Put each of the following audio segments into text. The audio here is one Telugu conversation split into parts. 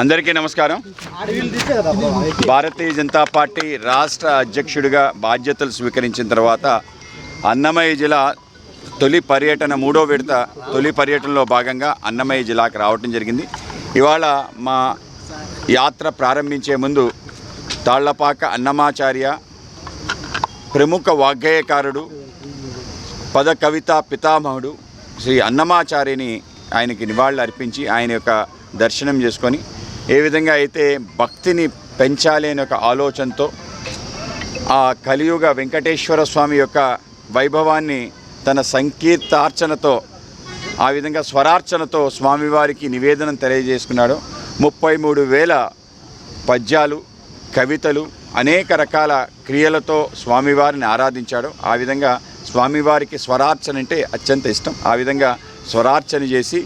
అందరికీ నమస్కారం. భారతీయ జనతా పార్టీ రాష్ట్ర అధ్యక్షుడిగా బాధ్యతలు స్వీకరించిన తర్వాత అన్నమయ్య జిల్లా తొలి పర్యటన మూడో విడత తొలి పర్యటనలో భాగంగా అన్నమయ్య జిల్లాకు రావటం జరిగింది. ఇవాళ మా యాత్ర ప్రారంభించే ముందు తాళ్ళపాక అన్నమాచార్య ప్రముఖ వాగ్గేయకారుడు పద కవిత పితామహుడు శ్రీ అన్నమాచార్యని ఆయనకి నివాళులు అర్పించి ఆయన యొక్క దర్శనం చేసుకొని ఏ విధంగా అయితే భక్తిని పెంచాలి అనే ఒక ఆలోచనతో ఆ కలియుగ వెంకటేశ్వర స్వామి యొక్క వైభవాన్ని తన సంకీర్తార్చనతో ఆ విధంగా స్వరార్చనతో స్వామివారికి నివేదనం తెలియజేసుకున్నాడు. ముప్పై మూడు వేల పద్యాలు కవితలు అనేక రకాల క్రియలతో స్వామివారిని ఆరాధించాడు. ఆ విధంగా స్వామివారికి స్వరార్చన అంటే అత్యంత ఇష్టం. ఆ విధంగా స్వరార్చన చేసి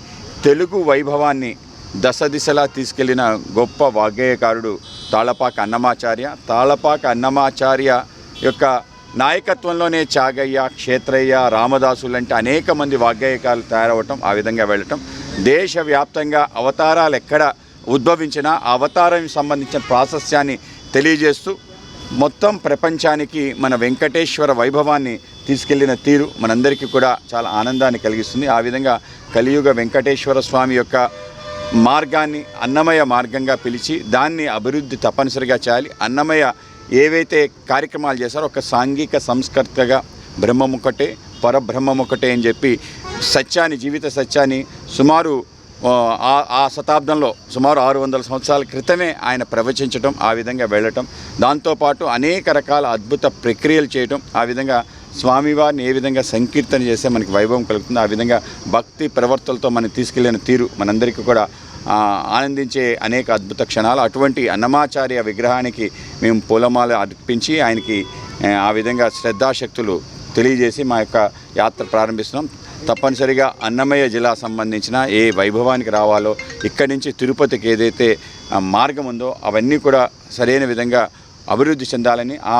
తెలుగు వైభవాన్ని దశ దిశలా తీసుకెళ్ళిన గొప్ప వాగ్గేయకారుడు తాళపాక అన్నమాచార్య. తాళపాక అన్నమాచార్య యొక్క నాయకత్వంలోనే చాగయ్య క్షేత్రయ్య రామదాసు లాంటి అనేక మంది వాగ్గేయకారులు తయారవటం ఆ విధంగా వెళ్ళటం దేశవ్యాప్తంగా అవతారాలు ఎక్కడ ఉద్భవించినా ఆ అవతారం సంబంధించిన ప్రాశస్యాన్ని తెలియజేస్తూ మొత్తం ప్రపంచానికి మన వెంకటేశ్వర వైభవాన్ని తీసుకెళ్ళిన తీరు మనందరికీ కూడా చాలా ఆనందాన్ని కలిగిస్తుంది. ఆ విధంగా కలియుగ వెంకటేశ్వర స్వామి యొక్క మార్గాన్ని అన్నమయ మార్గంగా పిలిచి దాన్ని అభివృద్ధి తప్పనిసరిగా చేయాలి. అన్నమయ ఏవైతే కార్యక్రమాలు చేశారో ఒక సాంఘిక సంస్కర్తగా బ్రహ్మం ఒకటే పరబ్రహ్మం ఒకటే అని చెప్పి సత్యాన్ని జీవిత సత్యాన్ని సుమారు ఆ, ఆ ఆ శతాబ్దంలో సుమారు ఆరు వందల సంవత్సరాల క్రితమే ఆయన ప్రవచించటం ఆ విధంగా వెళ్ళటం దాంతోపాటు అనేక రకాల అద్భుత ప్రక్రియలు చేయటం ఆ విధంగా స్వామివారిని ఏ విధంగా సంకీర్తన చేస్తే మనకి వైభవం కలుగుతుంది ఆ విధంగా భక్తి ప్రవర్తలతో మనం తీసుకెళ్ళిన తీరు మనందరికీ కూడా ఆనందించే అనేక అద్భుత క్షణాలు. అటువంటి అన్నమాచార్య విగ్రహానికి మేము పూలమాల అర్పించి ఆయనకి ఆ, విధంగా శ్రద్ధాశక్తులు తెలియజేసి మా యొక్క యాత్ర ప్రారంభిస్తున్నాం. తప్పనిసరిగా అన్నమయ్య జిల్లా సంబంధించిన ఏ వైభవానికి రావాలో ఇక్కడి నుంచి తిరుపతికి ఏదైతే మార్గం ఉందో అవన్నీ కూడా సరైన విధంగా అభివృద్ధి చెందాలని ఆ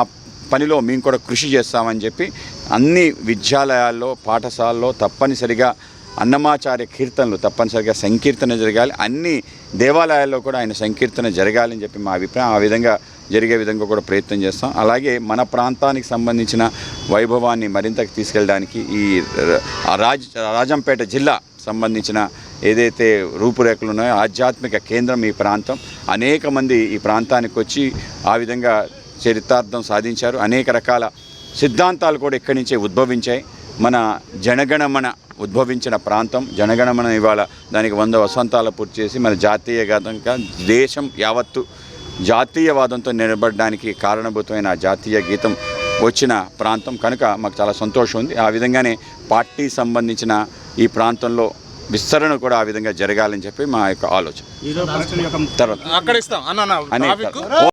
పనిలో మేము కూడా కృషి చేస్తామని చెప్పి అన్ని విద్యాలయాల్లో పాఠశాలల్లో తప్పనిసరిగా అన్నమాచార్య కీర్తనలు తప్పనిసరిగా సంకీర్తన జరగాలి. అన్ని దేవాలయాల్లో కూడా ఆయన సంకీర్తన జరగాలని చెప్పి మా అభిప్రాయం. ఆ విధంగా జరిగే విధంగా కూడా ప్రయత్నం చేస్తాం. అలాగే మన ప్రాంతానికి సంబంధించిన వైభవాన్ని మరింతకు తీసుకెళ్ళడానికి ఈ ర- రాజ్ రాజంపేట జిల్లా సంబంధించిన ఏదైతే రూపురేఖలు ఉన్నాయో ఆధ్యాత్మిక కేంద్రం ఈ ప్రాంతం. అనేక మంది ఈ ప్రాంతానికి వచ్చి ఆ విధంగా చరితార్థం సాధించారు. అనేక రకాల సిద్ధాంతాలు కూడా ఇక్కడి నుంచే ఉద్భవించాయి. మన జనగణమన ఉద్భవించిన ప్రాంతం. జనగణమన ఇవాళ దానికి వంద వసంతాలు పూర్తి చేసి మన జాతీయ గతంగా దేశం యావత్తు జాతీయవాదంతో నిలబడడానికి కారణభూతమైన జాతీయ గీతం వచ్చిన ప్రాంతం. కనుక మాకు చాలా సంతోషం ఉంది. ఆ విధంగానే పార్టీ సంబంధించిన ఈ ప్రాంతంలో విస్తరణ కూడా ఆ విధంగా జరగాలని చెప్పి మా యొక్క ఆలోచన. తర్వాత. అక్కడ ఇస్తాం.